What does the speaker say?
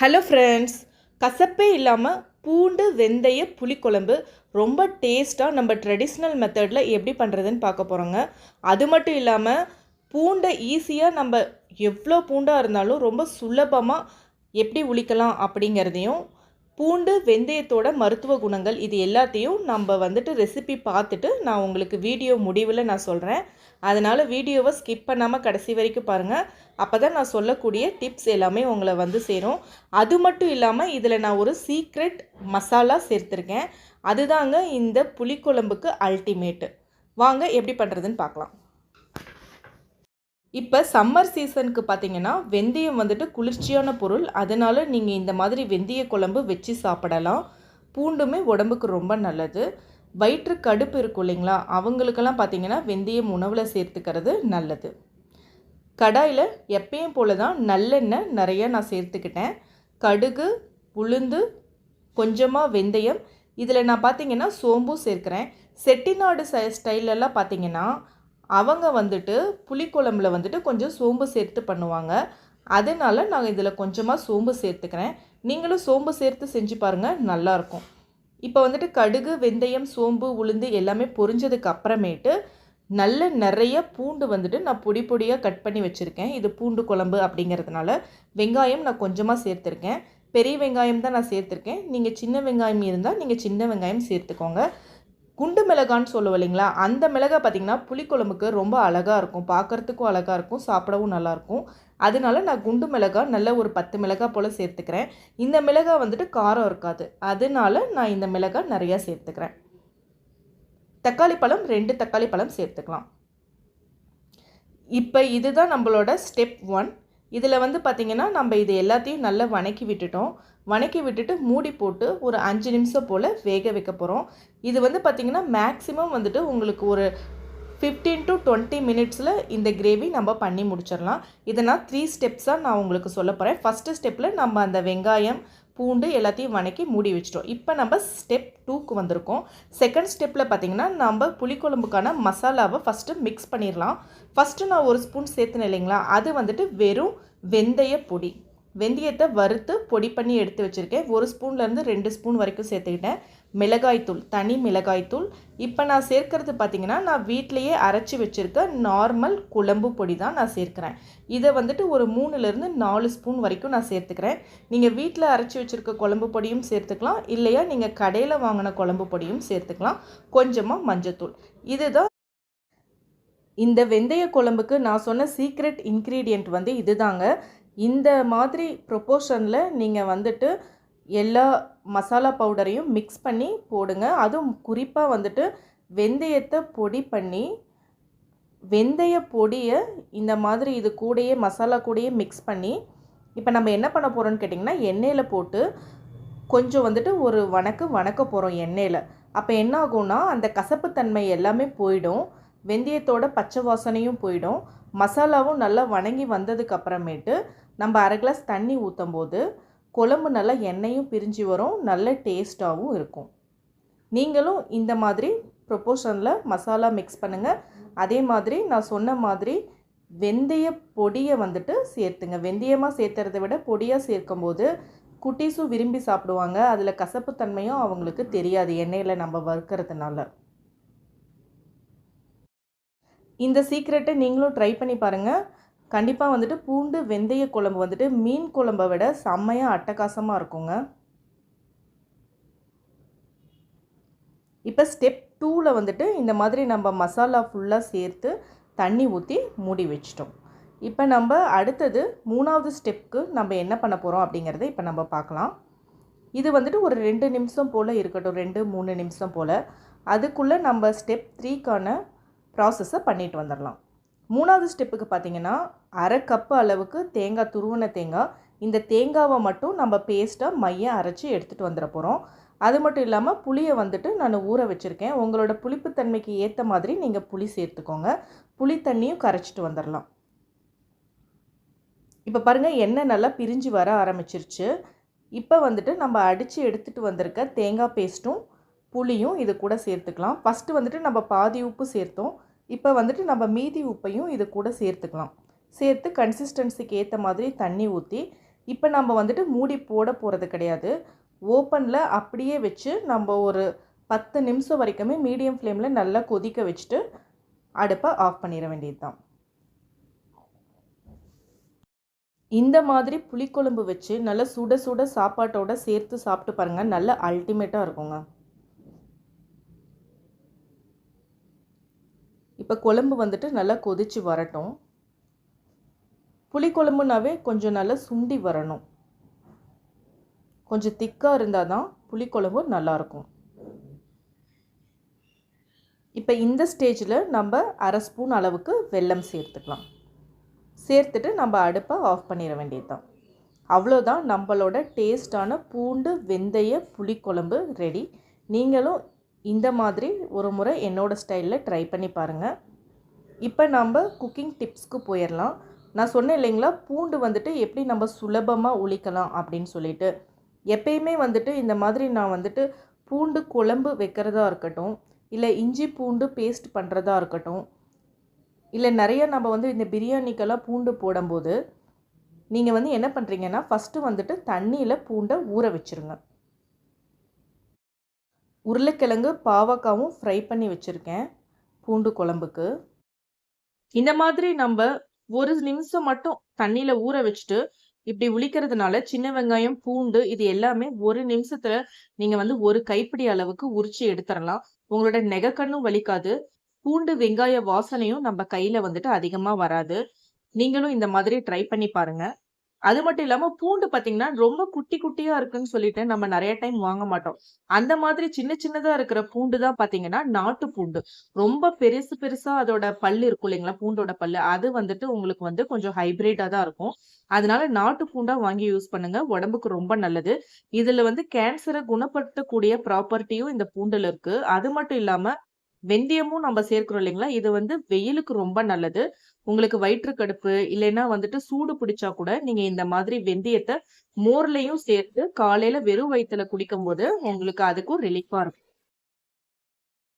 Hello friends கசப்பே இல்லாமல் பூண்டு வெந்தய புளிக்குழம்பு ரொம்ப டேஸ்ட்டாக நம்ம ட்ரெடிஷ்னல் மெத்தடில் எப்படி பண்ணுறதுன்னு பார்க்க போகிறோங்க அது மட்டும் இல்லாமல் பூண்டை ஈஸியாக நம்ம எவ்வளோ பூண்டாக இருந்தாலும் ரொம்ப சுலபமாக எப்படி உளிக்கலாம் அப்படிங்கிறதையும் பூண்டு வெந்தயத்தோட மருத்துவ குணங்கள் இது எல்லாத்தையும் நம்ம வந்துட்டு ரெசிபி பார்த்துட்டு நான் உங்களுக்கு வீடியோ முடிவில் நான் சொல்கிறேன் அதனால் வீடியோவை ஸ்கிப் பண்ணாமல் கடைசி வரைக்கும் பாருங்கள் அப்போ தான் நான் சொல்லக்கூடிய டிப்ஸ் எல்லாமே உங்களை வந்து சேரும். அது மட்டும் இல்லாமல் இதில் நான் ஒரு சீக்ரெட் மசாலா சேர்த்துருக்கேன். அதுதாங்க இந்த புளிக்குழம்புக்கு அல்டிமேட்டு வாங்க எப்படி பண்ணுறதுன்னு பார்க்கலாம். இப்போ சம்மர் சீசனுக்கு பார்த்தீங்கன்னா வெந்தயம் வந்துட்டு குளிர்ச்சியான பொருள். அதனால் நீங்கள் இந்த மாதிரி வெந்தய குழம்பு வச்சு சாப்பிடலாம். பூண்டுமே உடம்புக்கு ரொம்ப நல்லது. வயிற்று கடுப்பு இருக்கும் இல்லைங்களா? அவங்களுக்கெல்லாம் பார்த்தீங்கன்னா வெந்தயம் உணவில் சேர்த்துக்கிறது நல்லது. கடாயில் எப்பயும் போல தான் நல்லெண்ணெய் நிறையா நான் சேர்த்துக்கிட்டேன். கடுகு உளுந்து கொஞ்சமாக வெந்தயம். இதில் நான் பார்த்தீங்கன்னா சோம்பும் சேர்க்குறேன். செட்டிநாடு ச ஸ்டைலெல்லாம் பார்த்தீங்கன்னா அவங்க வந்துட்டு புளிக்குழம்புல வந்துட்டு கொஞ்சம் சோம்பு சேர்த்து பண்ணுவாங்க. அதனால் நான் இதில் கொஞ்சமாக சோம்பு சேர்த்துக்கிறேன். நீங்களும் சோம்பு சேர்த்து செஞ்சு பாருங்கள் நல்லாயிருக்கும். இப்போ வந்துட்டு கடுகு வெந்தயம் சோம்பு உளுந்து எல்லாமே பொரிஞ்சதுக்கு அப்புறமேட்டு நல்ல நிறைய பூண்டு வந்துட்டு நான் பொடி பொடியாக கட் பண்ணி வச்சுருக்கேன். இது பூண்டு குழம்பு அப்படிங்கிறதுனால வெங்காயம் நான் கொஞ்சமாக சேர்த்துருக்கேன். பெரிய வெங்காயம் தான் நான் சேர்த்துருக்கேன். நீங்கள் சின்ன வெங்காயம் இருந்தால் நீங்கள் சின்ன வெங்காயம் சேர்த்துக்கோங்க. குண்டு மிளகான்னு சொல்லுவோம் இல்லைங்களா? அந்த மிளகாய் பார்த்திங்கன்னா புளிக்குழம்புக்கு ரொம்ப அழகாக இருக்கும். பார்க்குறதுக்கும் அழகாக இருக்கும். சாப்பிடவும் நல்லாயிருக்கும் அதனால நான் குண்டு மிளகாய் நல்ல ஒரு பத்து மிளகாய் போல் சேர்த்துக்கிறேன். இந்த மிளகாய் வந்துட்டு காரம் இருக்காது. அதனால நான் இந்த மிளகாய் நிறையா சேர்த்துக்கிறேன். தக்காளி பழம் ரெண்டு தக்காளி பழம் சேர்த்துக்கலாம். இப்போ இதுதான் நம்மளோட ஸ்டெப் ஒன். இதில் வந்து பார்த்திங்கன்னா நம்ம இது எல்லாத்தையும் நல்லா வணக்கி விட்டுட்டோம். வணக்கி விட்டுட்டு மூடி போட்டு ஒரு அஞ்சு நிமிஷம் போல் வேக வைக்க போகிறோம் இது வந்து பார்த்திங்கன்னா மேக்ஸிமம் வந்துட்டு உங்களுக்கு ஒரு ஃபிஃப்டீன் டு டுவெண்ட்டி மினிட்ஸில் இந்த கிரேவி நம்ம பண்ணி முடிச்சிடலாம். இதை நான் த்ரீ ஸ்டெப்ஸாக நான் உங்களுக்கு சொல்ல போகிறேன் ஃபஸ்ட்டு ஸ்டெப்பில் நம்ம அந்த வெங்காயம் பூண்டு எல்லாத்தையும் வணக்கி மூடி வச்சிட்டோம். இப்போ நம்ம ஸ்டெப் டூக்கு வந்திருக்கோம். செகண்ட் ஸ்டெப்பில் பார்த்திங்கன்னா நம்ம புளிக்குழம்புக்கான மசாலாவை ஃபஸ்ட்டு மிக்ஸ் பண்ணிடலாம். ஃபஸ்ட்டு நான் ஒரு ஸ்பூன் சேர்த்துனேன் இல்லைங்களா? அது வந்துட்டு வெறும் வெந்தய பொடி. வெந்தயத்தை வறுத்து பொடி பண்ணி எடுத்து வச்சுருக்கேன். ஒரு ஸ்பூன்லேருந்து ரெண்டு ஸ்பூன் வரைக்கும் சேர்த்துக்கிட்டேன். மிளகாய்த்தூள் தனி மிளகாய்த்தூள் இப்போ நான் சேர்க்கறது பார்த்திங்கன்னா நான் வீட்டிலையே அரைச்சி வச்சுருக்க நார்மல் குழம்பு பொடி தான் நான் சேர்க்குறேன். இதை வந்துட்டு ஒரு மூணுலேருந்து நாலு ஸ்பூன் வரைக்கும் நான் சேர்த்துக்கிறேன். நீங்கள் வீட்டில் அரைச்சி வச்சுருக்க குழம்பு பொடியும் சேர்த்துக்கலாம். இல்லையா நீங்கள் கடையில் வாங்கின குழம்பு பொடியும் சேர்த்துக்கலாம். கொஞ்சமாக மஞ்சத்தூள். இதுதான் இந்த வெந்தய குழம்புக்கு நான் சொன்ன சீக்ரெட் இன்க்ரீடியண்ட் வந்து இதுதாங்க. இந்த மாதிரி ப்ரொப்போர்ஷனில் நீங்கள் வந்துட்டு எல்லா மசாலா பவுடரையும் மிக்ஸ் பண்ணி போடுங்க. அதுவும் குறிப்பாக வந்துட்டு வெந்தயத்தை பொடி பண்ணி வெந்தய பொடியை இந்த மாதிரி இது கூடயே மசாலா கூடயே மிக்ஸ் பண்ணி இப்போ நம்ம என்ன பண்ண போகிறோம்னு கேட்டிங்கன்னா எண்ணெயில் போட்டு கொஞ்சம் வந்துட்டு ஒரு வணக்கு வணக்க போகிறோம் எண்ணெயில். அப்போ என்ன ஆகும்னா அந்த கசப்புத்தன்மை எல்லாமே போயிடும். வெந்தயத்தோட பச்சை வாசனையும் போயிடும். மசாலாவும் நல்லா வணங்கி வந்ததுக்கு அப்புறமேட்டு நம்ம அரை கிளாஸ் தண்ணி ஊற்றும் போது குழம்பு நல்லா எண்ணெயும் பிரிஞ்சு வரும் நல்ல டேஸ்ட்டாகவும் இருக்கும். நீங்களும் இந்த மாதிரி ப்ரொப்போர்ஷனில் மசாலா மிக்ஸ் பண்ணுங்கள் அதே மாதிரி நான் சொன்ன மாதிரி வெந்தய பொடியை வந்துட்டு சேர்த்துங்க. வெந்தயமாக சேர்த்துறத விட பொடியாக சேர்க்கும்போது குட்டீஸும் விரும்பி சாப்பிடுவாங்க. அதில் கசப்புத்தன்மையும் அவங்களுக்கு தெரியாது எண்ணெயில் நம்ம வறுக்கிறதுனால. இந்த சீக்ரெட்டை நீங்களும் ட்ரை பண்ணி பாருங்கள் கண்டிப்பாக வந்துட்டு பூண்டு வெந்தய குழம்பு வந்துட்டு மீன் குழம்பை விட செம்மையாக அட்டகாசமாக இருக்குங்க. இப்போ ஸ்டெப் டூவில் வந்துட்டு இந்த மாதிரி நம்ம மசாலா ஃபுல்லாக சேர்த்து தண்ணி ஊற்றி மூடி வச்சிட்டோம். இப்போ நம்ம அடுத்தது மூணாவது ஸ்டெப்புக்கு நம்ம என்ன பண்ண போகிறோம் அப்படிங்கிறத இப்போ நம்ம பார்க்கலாம். இது வந்துட்டு ஒரு ரெண்டு நிமிஷம் போல் இருக்கட்டும் ரெண்டு மூணு நிமிஷம் போல். அதுக்குள்ளே நம்ம ஸ்டெப் த்ரீக்கான ப்ராசஸை பண்ணிட்டு வந்துடலாம். மூணாவது ஸ்டெப்புக்கு பார்த்தீங்கன்னா அரை கப்பு அளவுக்கு தேங்காய் துருவன தேங்காய். இந்த தேங்காவை மட்டும் நம்ம பேஸ்ட்டாக மையம் அரைச்சி எடுத்துகிட்டு வந்துட போகிறோம் அது மட்டும் இல்லாமல் புளியை வந்துட்டு நான் ஊற வச்சுருக்கேன். உங்களோட புளிப்புத்தன்மைக்கு ஏற்ற மாதிரி நீங்கள் புளி சேர்த்துக்கோங்க. புளி தண்ணியும் கரைச்சிட்டு வந்துடலாம் இப்போ பாருங்கள் எண்ணெய் நல்லா பிரிஞ்சு வர ஆரம்பிச்சிருச்சு. இப்போ வந்துட்டு நம்ம அடித்து எடுத்துகிட்டு வந்திருக்க தேங்காய் பேஸ்ட்டும் புளியும் இது கூட சேர்த்துக்கலாம். ஃபஸ்ட்டு வந்துட்டு நம்ம பாதி உப்பு சேர்த்தோம். இப்போ வந்துட்டு நம்ம மீதி உப்பையும் இது கூட சேர்த்துக்கலாம். சேர்த்து கன்சிஸ்டன்சிக்கு ஏற்ற மாதிரி தண்ணி ஊற்றி இப்போ நம்ம வந்துட்டு மூடி போட போகிறது கிடையாது. ஓப்பனில் அப்படியே வச்சு நம்ம ஒரு பத்து நிமிஷம் வரைக்குமே மீடியம் ஃப்ளேமில் நல்லா கொதிக்க வச்சுட்டு அடுப்பை ஆஃப் பண்ணிட வேண்டியது தான் இந்த மாதிரி புளிக்குழம்பு வச்சு நல்லா சுட சுட சாப்பாட்டோட சேர்த்து சாப்பிட்டு பாருங்கள் நல்ல அல்டிமேட்டாக இருக்குங்க. இப்போ குழம்பு வந்துட்டு நல்லா கொதிச்சு வரட்டும். புளிக்குழம்புனாவே கொஞ்சம் நல்லா சுண்டி வரணும். கொஞ்சம் திக்காக இருந்தால் தான் புளிக்குழம்பு நல்லாயிருக்கும் இப்போ இந்த ஸ்டேஜில் நம்ம அரை ஸ்பூன் அளவுக்கு வெல்லம் சேர்த்துக்கலாம். சேர்த்துட்டு நம்ம அடுப்பை ஆஃப் பண்ணிட வேண்டியது தான் அவ்வளோதான் நம்மளோட டேஸ்டான பூண்டு வெந்தய புளிக்குழம்பு ரெடி. நீங்களும் இந்த மாதிரி ஒரு முறை என்னோடய ஸ்டைலில் ட்ரை பண்ணி பாருங்கள் இப்போ நம்ம குக்கிங் டிப்ஸ்க்கு போயிடலாம் நான் சொன்னேன் இல்லைங்களா? பூண்டு வந்துட்டு எப்படி நம்ம சுலபமாக ஒழிக்கலாம் அப்படின்னு சொல்லிட்டு. எப்பயுமே வந்துட்டு இந்த மாதிரி நான் வந்துட்டு பூண்டு குழம்பு வைக்கிறதா இருக்கட்டும் இல்லை இஞ்சி பூண்டு பேஸ்ட் பண்ணுறதா இருக்கட்டும் இல்லை நிறைய நம்ம வந்து இந்த பிரியாணிக்கெல்லாம் பூண்டு போடும்போது நீங்கள் வந்து என்ன பண்ணுறீங்கன்னா ஃபஸ்ட்டு வந்துட்டு தண்ணியில் பூண்டை ஊற வச்சுருங்க. உருளைக்கிழங்கு பாவக்காவும் ஃப்ரை பண்ணி வச்சுருக்கேன் பூண்டு குழம்புக்கு. இந்த மாதிரி நம்ம ஒரு நிமிஷம் மட்டும் தண்ணியில் ஊற வச்சுட்டு இப்படி உளிக்கிறதுனால சின்ன வெங்காயம் பூண்டு இது எல்லாமே ஒரு நிமிஷத்துல நீங்க வந்து ஒரு கைப்பிடி அளவுக்கு உரிச்சு எடுத்துடலாம். உங்களோட நெகக்கண்ணும் வலிக்காது. பூண்டு வெங்காய வாசனையும் நம்ம கையில வந்துட்டு அதிகமா வராது. நீங்களும் இந்த மாதிரி ட்ரை பண்ணி பாருங்க. அது மட்டும் இல்லாம பூண்டு பாத்தீங்கன்னா ரொம்ப குட்டி குட்டியா இருக்குன்னு சொல்லிட்டு நம்ம நிறைய டைம் வாங்க மாட்டோம். அந்த மாதிரி சின்ன சின்னதா இருக்கிற பூண்டு தான் பாத்தீங்கன்னா நாட்டு பூண்டு. ரொம்ப பெருசு பெருசா அதோட பல்லு இருக்கும் இல்லைங்களா? பூண்டோட பல்லு. அது வந்துட்டு உங்களுக்கு வந்து கொஞ்சம் ஹைபிரிட்டா தான் இருக்கும். அதனால நாட்டு பூண்டா வாங்கி யூஸ் பண்ணுங்க. உடம்புக்கு ரொம்ப நல்லது. இதுல வந்து கேன்சரை குணப்படுத்தக்கூடிய ப்ராப்பர்ட்டியும் இந்த பூண்டுல இருக்கு. அது மட்டும் இல்லாம வெந்தயமும் நம்ம சேர்க்கிறோம் இல்லைங்களா? இது வந்து வெயிலுக்கு ரொம்ப நல்லது. உங்களுக்கு வயிற்று கடுப்பு இல்லைன்னா வந்துட்டு சூடு பிடிச்சா கூட நீங்க இந்த மாதிரி வெந்தயத்தை மோர்லயும் சேர்த்து காலையில வெறும் வயிற்றுல குடிக்கும் போது உங்களுக்கு அதுக்கும் ரிலீஃபா இருக்கும்.